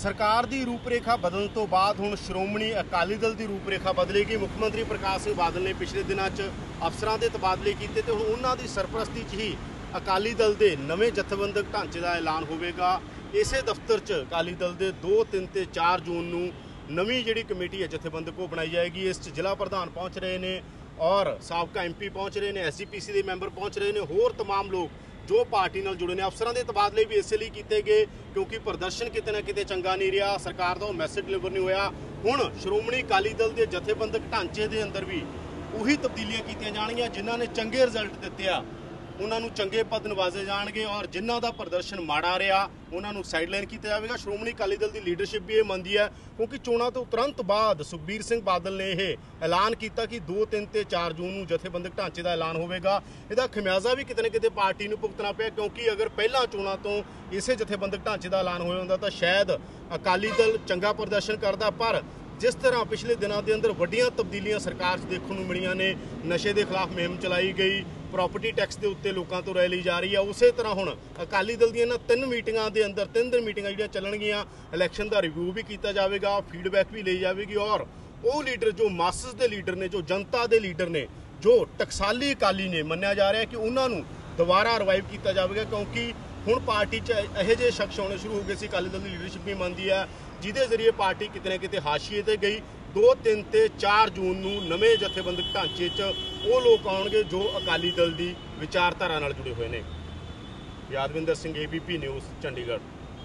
ਸਰਕਾਰ ਦੀ ਰੂਪਰੇਖਾ ਬਦਲਣ ਤੋਂ ਬਾਅਦ ਹੁਣ ਸ਼੍ਰੋਮਣੀ ਅਕਾਲੀ ਦਲ ਦੀ ਰੂਪਰੇਖਾ ਬਦਲੇਗੀ ਮੁੱਖ ਮੰਤਰੀ ਪ੍ਰਕਾਸ਼ ਸਿੰਘ ਬਾਦਲ ਨੇ ਪਿਛਲੇ ਦਿਨਾਂ 'ਚ ਅਫਸਰਾਂ ਦੇ ਤਬਾਦਲੇ ਕੀਤੇ ਤੇ ਹੁਣ ਉਹਨਾਂ ਦੀ ਸਰਪ੍ਰਸਤੀ 'ਚ ਹੀ ਅਕਾਲੀ ਦਲ ਦੇ ਨਵੇਂ ਜਥੇਬੰਦਕ ਢਾਂਚੇ ਦਾ ਐਲਾਨ ਹੋਵੇਗਾ ਇਸੇ ਦਫ਼ਤਰ 'ਚ ਅਕਾਲੀ ਦਲ ਦੇ 2 3 ਤੇ 4 ਜੂਨ ਨੂੰ ਨਵੀਂ ਜਿਹੜੀ ਕਮੇਟੀ ਹੈ ਜਥੇਬੰਦਕ ਉਹ ਬਣਾਈ ਜਾਏਗੀ ਇਸ 'ਚ ਜ਼ਿਲ੍ਹਾ ਪ੍ਰਧਾਨ ਪਹੁੰਚ ਰਹੇ ਨੇ ਔਰ ਸਾਬਕਾ ਐਮਪੀ ਪਹੁੰਚ ਰਹੇ ਨੇ ਐਸਜੀਪੀਸੀ ਦੇ ਮੈਂਬਰ ਪਹੁੰਚ ਰਹੇ ਨੇ ਹੋਰ तमाम ਲੋਕ ਜੋ ਪਾਰਟੀ ਨਾਲ ਜੁੜੇ ਨੇ, ਅਫਸਰਾਂ ਦੇ ਤਬਾਦਲੇ ਵੀ ਇਸੇ ਲਈ ਕੀਤੇ ਗਏ, ਕਿਉਂਕਿ ਪ੍ਰਦਰਸ਼ਨ ਕਿਤੇ ਨਾ ਕਿਤੇ ਚੰਗਾ ਨਹੀਂ ਰਿਹਾ, ਸਰਕਾਰ ਦਾ ਉਹ ਮੈਸੇਜ ਡਿਲੀਵਰ ਨਹੀਂ ਹੋਇਆ। ਹੁਣ ਸ਼੍ਰੋਮਣੀ ਅਕਾਲੀ ਦਲ ਦੇ ਜਥੇਬੰਦਕ ਢਾਂਚੇ ਦੇ ਅੰਦਰ ਵੀ ਉਹੀ ਤਬਦੀਲੀਆਂ ਕੀਤੀਆਂ ਜਾਣਗੀਆਂ, ਜਿਨ੍ਹਾਂ ਨੇ ਚੰਗੇ ਰਿਜ਼ਲਟ ਦਿੱਤੇ ਆ। ਉਹਨਾਂ ਨੂੰ ਚੰਗੇ ਪਦ ਨਵਾਜ਼ੇ ਜਾਣਗੇ ਔਰ ਜਿਨ੍ਹਾਂ ਦਾ ਪ੍ਰਦਰਸ਼ਨ ਮਾੜਾ ਰਿਹਾ, ਉਹਨਾਂ ਨੂੰ ਸਾਈਡਲਾਈਨ ਕੀਤਾ ਜਾਵੇਗਾ। ਸ਼੍ਰੋਮਣੀ ਅਕਾਲੀ ਦਲ ਦੀ ਲੀਡਰਸ਼ਿਪ ਵੀ ਇਹ ਮੰਨਦੀ ਹੈ, ਕਿਉਂਕਿ ਚੋਣਾਂ ਤੋਂ ਤੁਰੰਤ ਬਾਅਦ ਸੁਖਬੀਰ ਸਿੰਘ ਬਾਦਲ ਨੇ ਇਹ ਐਲਾਨ ਕੀਤਾ ਕਿ 2 3 ਤੇ 4 ਜੂਨ ਨੂੰ ਜਥੇਬੰਦਕ ਢਾਂਚੇ ਦਾ ਐਲਾਨ ਹੋਵੇਗਾ। ਇਹਦਾ ਖਮਿਆਜ਼ਾ ਵੀ ਕਿਤੇ ਨਾ ਕਿਤੇ ਪਾਰਟੀ ਨੂੰ ਭੁਗਤਣਾ ਪਿਆ, ਕਿਉਂਕਿ ਅਗਰ ਪਹਿਲਾਂ ਚੋਣਾਂ ਤੋਂ ਇਸੇ ਜਥੇਬੰਦਕ ਢਾਂਚੇ ਦਾ ਐਲਾਨ ਹੋਇਆ ਹੁੰਦਾ ਤਾਂ ਸ਼ਾਇਦ ਅਕਾਲੀ ਦਲ ਚੰਗਾ ਪ੍ਰਦਰਸ਼ਨ ਕਰਦਾ, ਪਰ ਜਿਸ ਤਰ੍ਹਾਂ ਪਿਛਲੇ ਦਿਨਾਂ ਦੇ ਅੰਦਰ ਵੱਡੀਆਂ ਤਬਦੀਲੀਆਂ ਸਰਕਾਰ 'ਚ ਦੇਖਣ ਨੂੰ ਮਿਲੀਆਂ ਨੇ, ਨਸ਼ੇ ਦੇ ਖਿਲਾਫ ਮੁਹਿੰਮ ਚਲਾਈ ਗਈ ਪ੍ਰਾਪਰਟੀ ਟੈਕਸ ਦੇ ਉੱਤੇ ਲੋਕਾਂ ਤੋਂ ਰਾਏ ਲਈ ਜਾ ਰਹੀ ਆ, ਉਸੇ ਤਰ੍ਹਾਂ ਹੁਣ ਅਕਾਲੀ ਦਲ ਦੀਆਂ ਇਹਨਾਂ ਤਿੰਨ ਮੀਟਿੰਗਾਂ ਦੇ ਅੰਦਰ ਤਿੰਨ ਦਿਨ ਮੀਟਿੰਗਾਂ ਜਿਹੜੀਆਂ ਚੱਲਣਗੀਆਂ ਇਲੈਕਸ਼ਨ ਦਾ ਰਿਵਿਊ ਵੀ ਕੀਤਾ ਜਾਵੇਗਾ ਫੀਡਬੈਕ ਵੀ ਲਈ ਜਾਵੇਗੀ ਔਰ ਉਹ ਲੀਡਰ ਜੋ ਮਾਸਸ ਦੇ ਲੀਡਰ ਨੇ, ਜੋ ਜਨਤਾ ਦੇ ਲੀਡਰ ਨੇ, ਜੋ ਟਕਸਾਲੀ ਅਕਾਲੀ ਨੇ ਮੰਨਿਆ ਜਾ ਰਿਹਾ ਕਿ ਉਹਨਾਂ ਨੂੰ ਦੁਬਾਰਾ ਰਿਵਾਈਵ ਕੀਤਾ ਜਾਵੇਗਾ ਕਿਉਂਕਿ ਹੁਣ ਪਾਰਟੀ 'ਚ ਇਹੋ ਜਿਹੇ ਸ਼ਖਸ ਆਉਣੇ ਸ਼ੁਰੂ ਹੋ ਗਏ ਸੀ, ਅਕਾਲੀ ਦਲ ਦੀ ਲੀਡਰਸ਼ਿਪ ਵੀ ਮੰਨਦੀ ਹੈ, ਜਿਹਦੇ ਜ਼ਰੀਏ ਪਾਰਟੀ ਕਿਤੇ ਨਾ ਕਿਤੇ ਹਾਸ਼ੀਏ ਤੇ ਗਈ। 2 3 ਤੇ 4 ਜੂਨ ਨੂੰ ਨਵੇਂ ਜਥੇਬੰਦਕ ਢਾਂਚੇ 'ਚ ਉਹ ਲੋਕ ਆਉਣਗੇ ਜੋ ਅਕਾਲੀ ਦਲ ਦੀ ਵਿਚਾਰਧਾਰਾ ਨਾਲ ਜੁੜੇ ਹੋਏ ਨੇ। Yadvinder Singh ABP news Chandigarh.